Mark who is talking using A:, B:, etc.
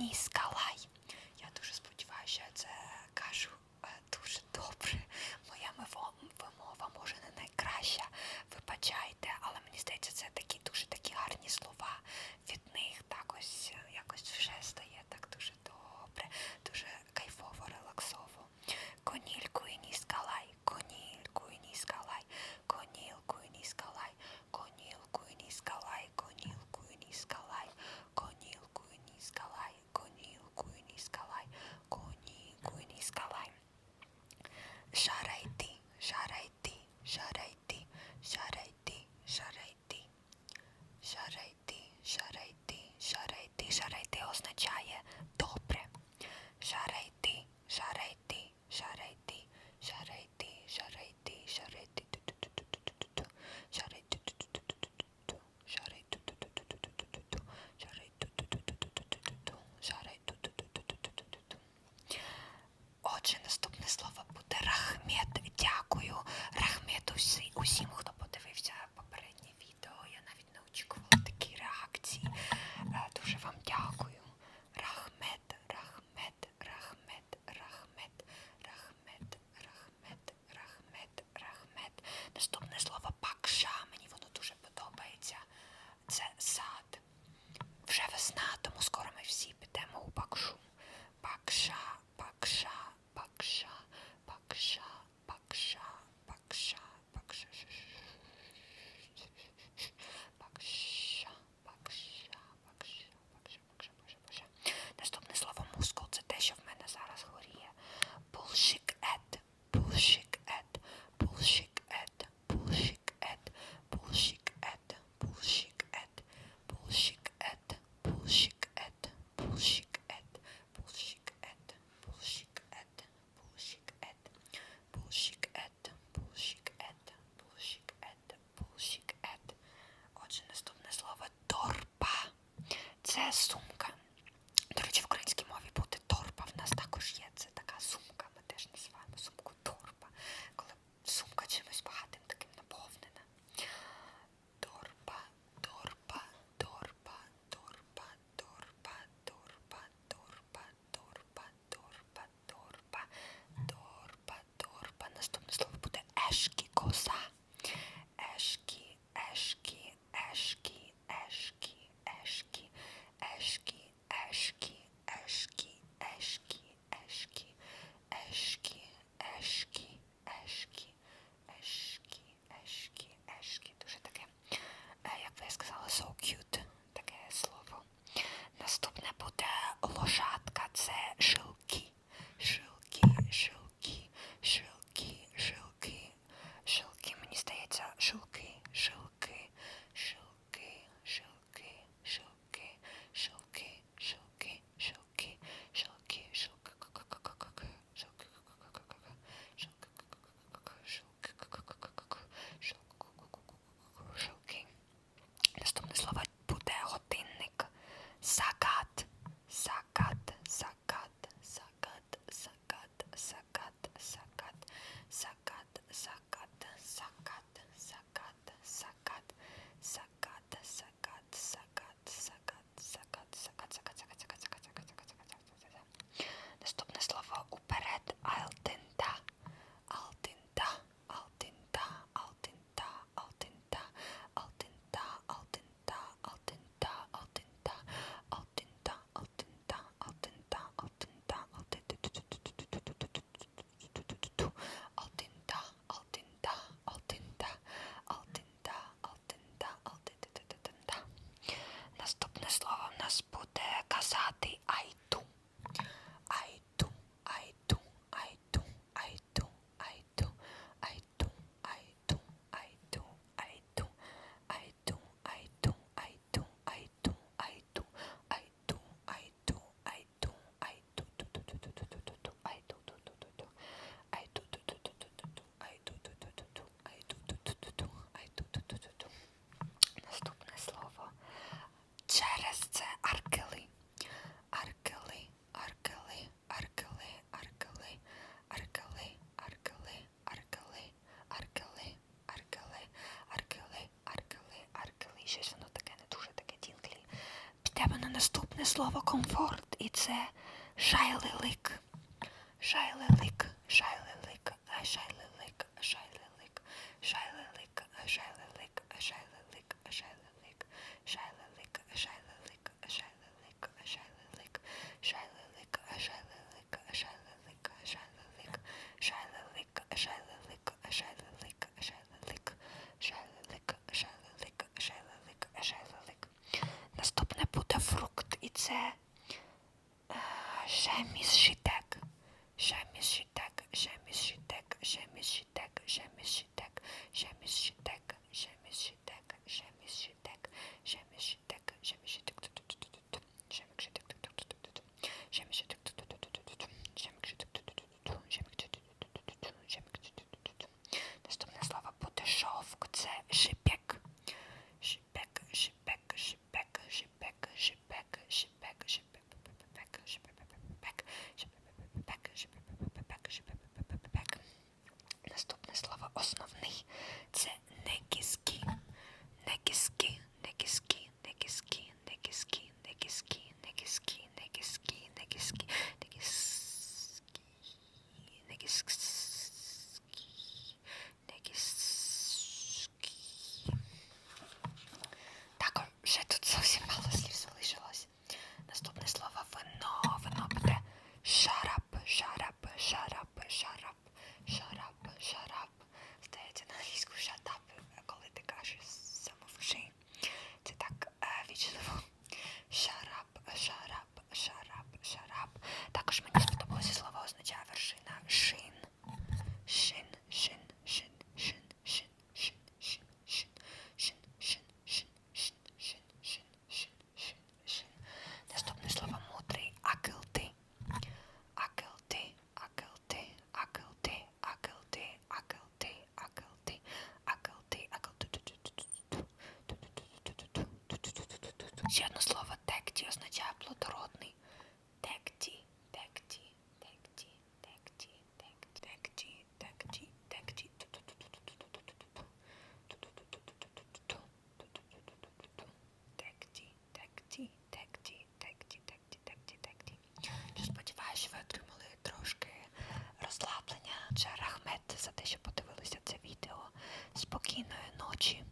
A: に好书，百科。слово комфорт і це шайлелик. Шайлелик, шайлелик, шайлелик, шайлелик, шайлелик, шайлелик, шайлелик, шайлелик, шайлелик. Ще одне слово текті означає плодородний. Текті, текті, текті, текті, текті, текті, текті, текті. Текті, текті, текті, текті, текті, текті, текті. Сподіваюся, що ви отримали трошки розслаблення. Адже рахмет за те, що подивилися це відео. Спокійної ночі.